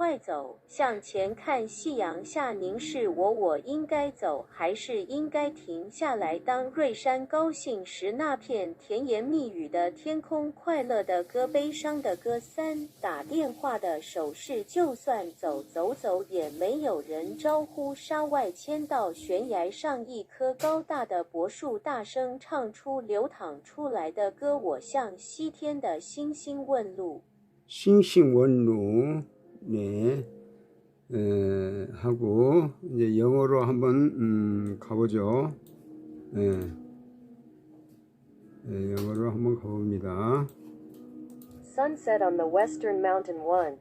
快走，向前看夕阳下凝视我，我应该走还是应该停下来？当瑞山高兴时，那片甜言蜜语的天空，快乐的歌，悲伤的歌。三打电话的手势，就算走走走，也没有人招呼。沙外迁到悬崖上，一棵高大的柏树，大声唱出流淌出来的歌。我向西天的星星问路。星星问路。 네 에, 하고 이제 영어로 한번 음, 가보죠. 예. 예, 영어로 한번 가봅니다. Sunset on the western mountain one.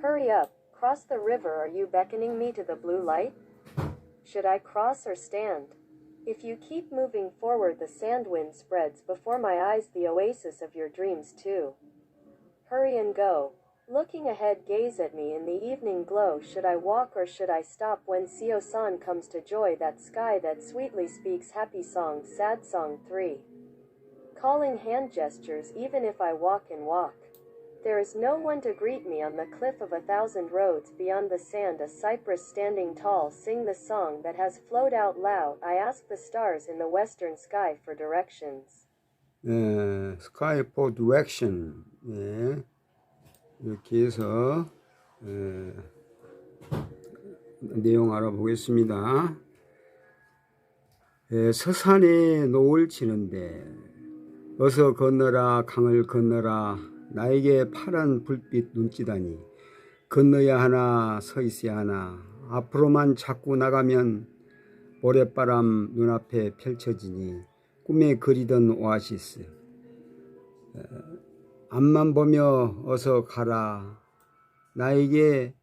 Hurry up, cross the river. Are you beckoning me to the blue light? Should I cross or stand? If you keep moving forward, the sand wind spreads before my eyes the oasis of your dreams, too. Hurry and go. Looking ahead, gaze at me in the evening glow. Should I walk or should I stop when Seo San comes to joy that sky that sweetly speaks happy song, sad song 3? Calling hand gestures even if I walk and walk. There is no one to greet me on the cliff of a thousand roads beyond the sand, a cypress standing tall. Sing the song that has flowed out loud. I ask the stars in the western sky for directions. 예, Sky for Direction 예, 이렇게 해서 예, 내용 알아보겠습니다. 예, 서산에 노을 지는데 어서 건너라 강을 건너라 나에게 파란 불빛 눈찌다니. 건너야 하나 서 있어야 하나. 앞으로만 자꾸 나가면 모래바람 눈앞에 펼쳐지니 꿈에 그리던 오아시스. 어, 앞만 보며 어서 가라. 나에게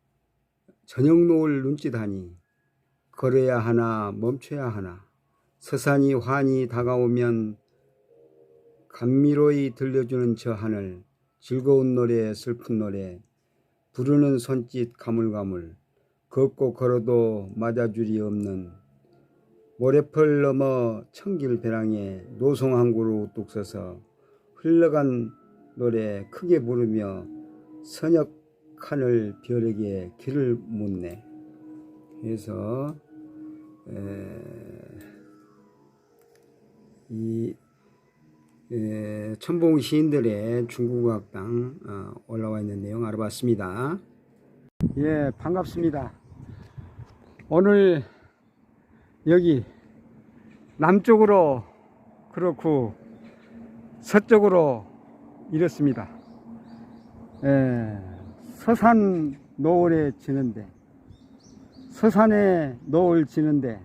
저녁 노을 눈짓하니 걸어야 하나 멈춰야 하나. 서산이 환히 다가오면 감미로이 들려주는 저 하늘 즐거운 노래 슬픈 노래 부르는 손짓 가물가물 걷고 걸어도 맞아줄이 없는 모래펄 넘어 청길 배랑에 노송 한 그루 우뚝 서서 흘러간 노래 크게 부르며 선역 하늘 별에게 길을 묻네. 그래서 에, 이 에, 천봉 시인들의 중국어학당 어, 올라와 있는 내용 알아봤습니다. 예, 반갑습니다. 오늘 여기 남쪽으로 그렇고 서쪽으로 이렇습니다. 예, 서산 노을에 지는데 서산에 노을 지는데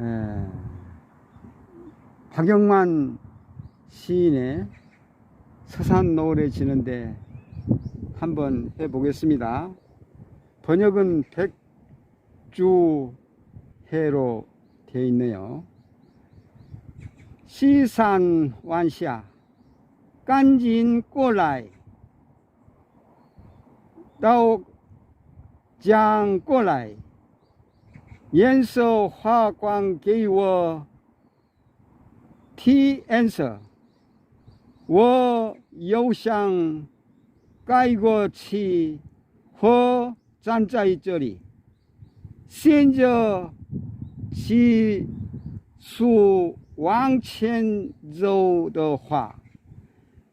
예, 박영만 시인의 서산 노을에 지는데 한번 해보겠습니다. 번역은 백주해로 되어 있네요. 시산 깐 赶紧过来，到将过来，颜色发光给我，提颜色。我又想盖过去，和站在这里，现在急速往前走的话。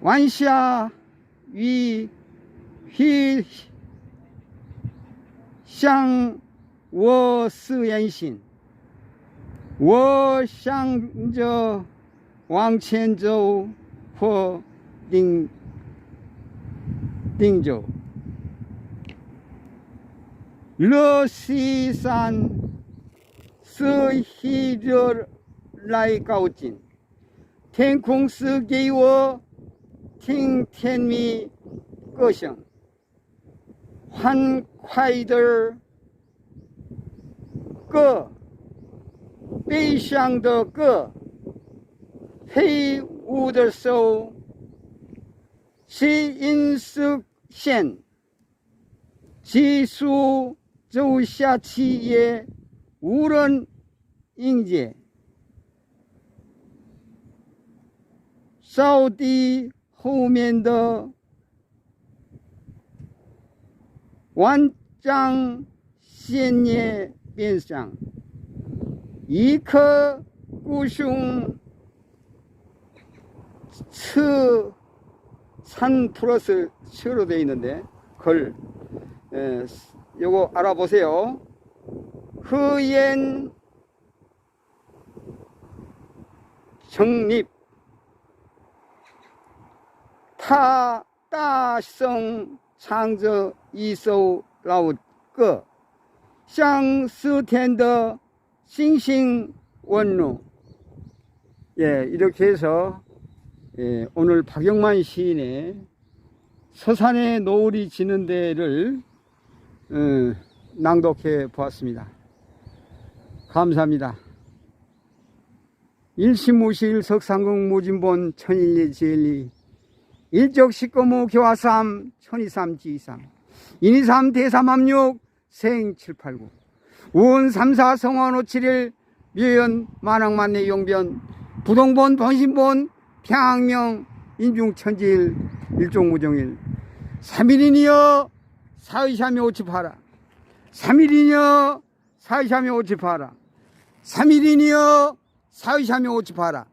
晚霞与雨像 我是言行，我向着往前走或定定走。乐西山是喜热来高进，天空是给我 팅텐미 거성 환콰이들 거 베이샹더 거 헤이우더소 시인숙션 지수 조샤치의 예 우런 인재 사우디 호맨더 완장 시엔예 변상 이커 꾸슝 스산 플러스 스로 되어 있는데 걸 에, 요거 알아보세요. 흐옌정립. 타 따성 창저 이소, 라우, 거. 샹, 스, 텐더, 싱싱, 원루. 예, 이렇게 해서, 예, 오늘 박영만 시인의 서산의 노을이 지는 데를, 음, 낭독해 보았습니다. 감사합니다. 일심무실 석상궁 무진본 천일리 지엘리 일적 식거무 교화삼 천이삼 지삼. 인이삼 대삼함육 생789 우원 삼사 성원 오칠일 묘연 만왕만내 용변 부동본 번신본 평명 인중천지일 일종무정일. 삼일이니여 사의삼이 오집하라. 삼일이니여 사의삼이 오집하라. 삼일이니여 사의삼이 오집하라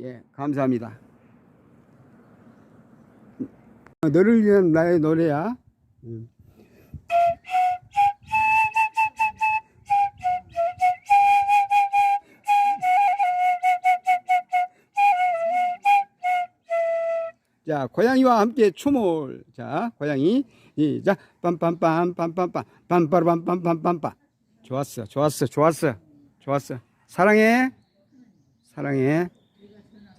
예 감사합니다 너를 위한 나의 노래야 음. 자, 고양이와 함께 춤을. 자, 고양이. 이자 빰빰빰, 빰빰빰, 빰빠르빰빰빰빰빰. 좋았어, 좋았어, 좋았어, 좋았어. 사랑해. 사랑해.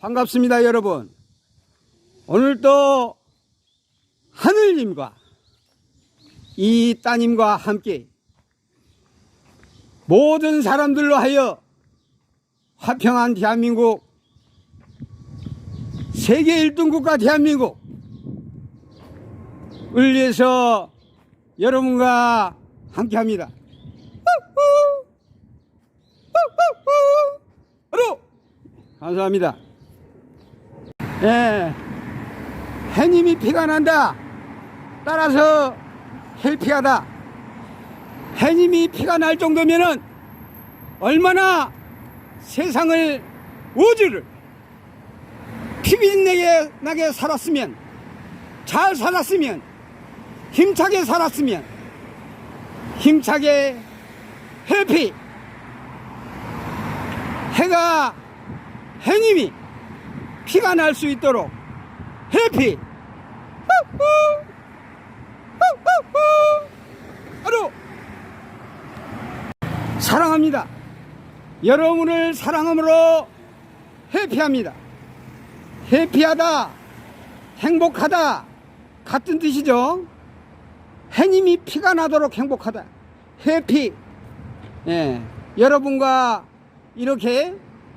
반갑습니다, 여러분. 오늘도 하늘님과 이 따님과 함께 모든 사람들로 하여 화평한 대한민국 세계 1등 국가 대한민국을 위해서 여러분과 함께 합니다. 감사합니다. 예. 해님이 피가 난다. 따라서 헬피하다. 해님이 피가 날 정도면은 얼마나 세상을 우주를 피비린내게 나게 살았으면 잘 살았으면 힘차게 살았으면 힘차게 해피 해가 해님이 피가 날 수 있도록 해피 바로 사랑합니다. 여러분을 사랑함으로 해피합니다. 해피하다, 행복하다, 같은 뜻이죠. 해님이 피가 나도록 행복하다. 해피. 예, 여러분과 이렇게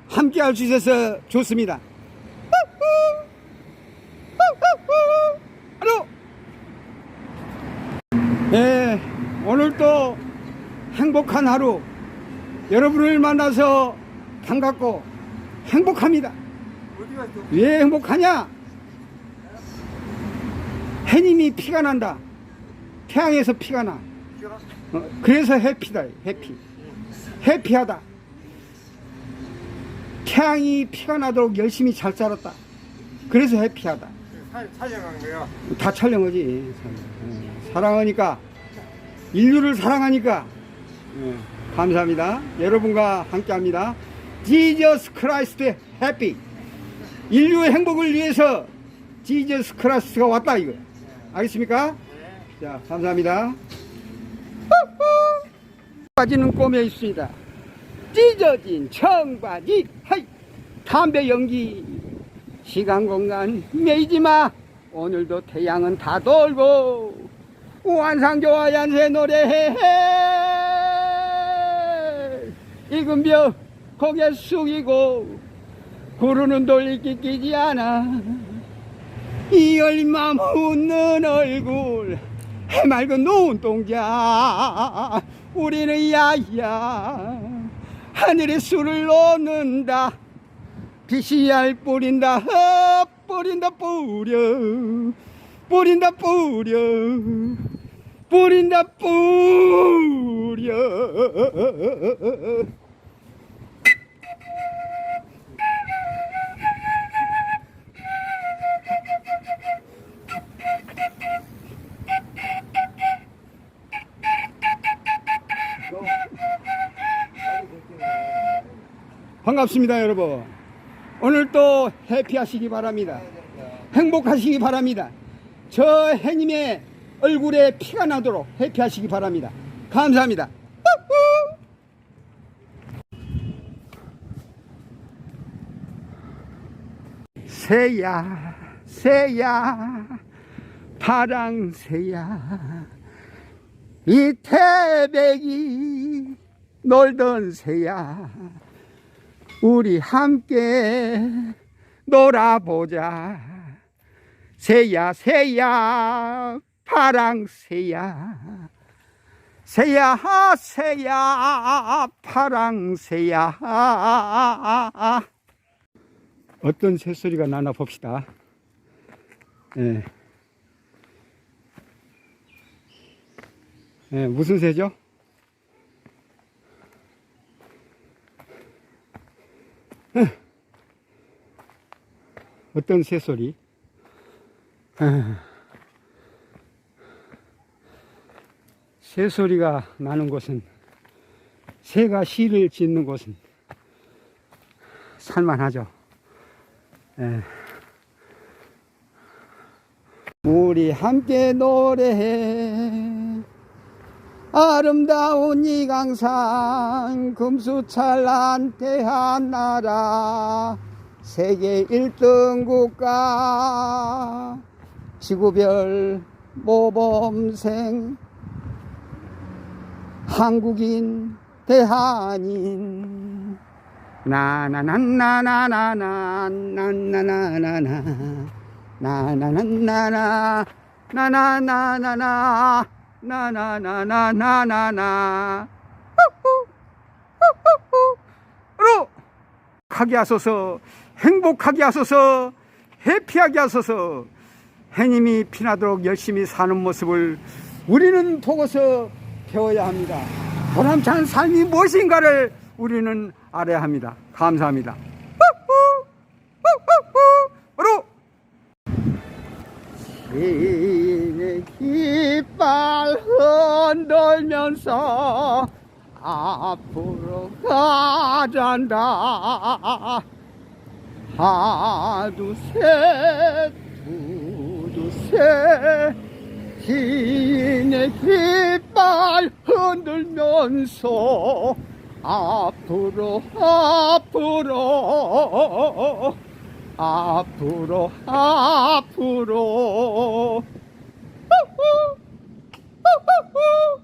함께 할 수 있어서 좋습니다. 바로 네, 오늘도 행복한 하루 여러분을 만나서 반갑고 행복합니다. 왜 행복하냐? 해님이 피가 난다. 태양에서 피가 나. 어, 그래서 해피다. 해피. 해피하다. 태양이 피가 나도록 열심히 잘 살았다. 그래서 해피하다. 사, 촬영한 거야. 다 촬영하지. 어, 사랑하니까 인류를 사랑하니까 예, 감사합니다. 여러분과 함께합니다. 지저스 크라이스트 해피. 인류의 행복을 위해서 지저스 크라이스트가 왔다 이거. 알겠습니까? 자, 감사합니다. 빠지는 꿈에 있습니다. 찢어진 청바지, 하이, 담배 연기, 시간 공간 매이지 마. 오늘도 태양은 다 돌고 완상조와 연세 노래해. 벽 고개 숙이고 구르는 돌리기 끼지 않아. 이 얼마 웃는 얼굴 해맑은 눈동자 우리는 야야 하늘에 술을 놓는다 빛이알 뿌린다 어, 뿌린다 뿌려. 뿌린다 뿌려. 뿌린다 뿌려. 반갑습니다 여러분 오늘 또 해피하시기 바랍니다. 행복하시기 바랍니다. 저 해님의 얼굴에 피가 나도록 해피하시기 바랍니다. 감사합니다. 새야 새야 파랑새야. 이 태백이 놀던 새야 우리 함께 놀아보자 새야 새야 파랑 새야 새야 새야 파랑 새야 어떤 새소리가 나나 봅시다 예. 예, 무슨 새죠? 어떤 새소리? 아, 새소리가 나는 곳은 새가 시를 짓는 곳은 살만하죠. 예. 우리 함께 노래해 아름다운 이 강산 금수찬란 대한나라 세계 1등 국가 지구별 모범생 한국인 대한인. 나나나나나나나나나나나 나나나나나 나나나나나 나나나나나나나 로 하게 하소서 행복하게 하소서 해피하게 하소서 해님이 피나도록 열심히 사는 모습을 우리는 보고서 배워야 합니다 보람찬 삶이 무엇인가를 우리는 알아야 합니다 감사합니다 로깃 발 흔들면서 앞으로 가잔다. 하나 둘셋 두두셋 신의 깃발 흔들면서 앞으로 앞으로 앞으로 앞으로 Woo!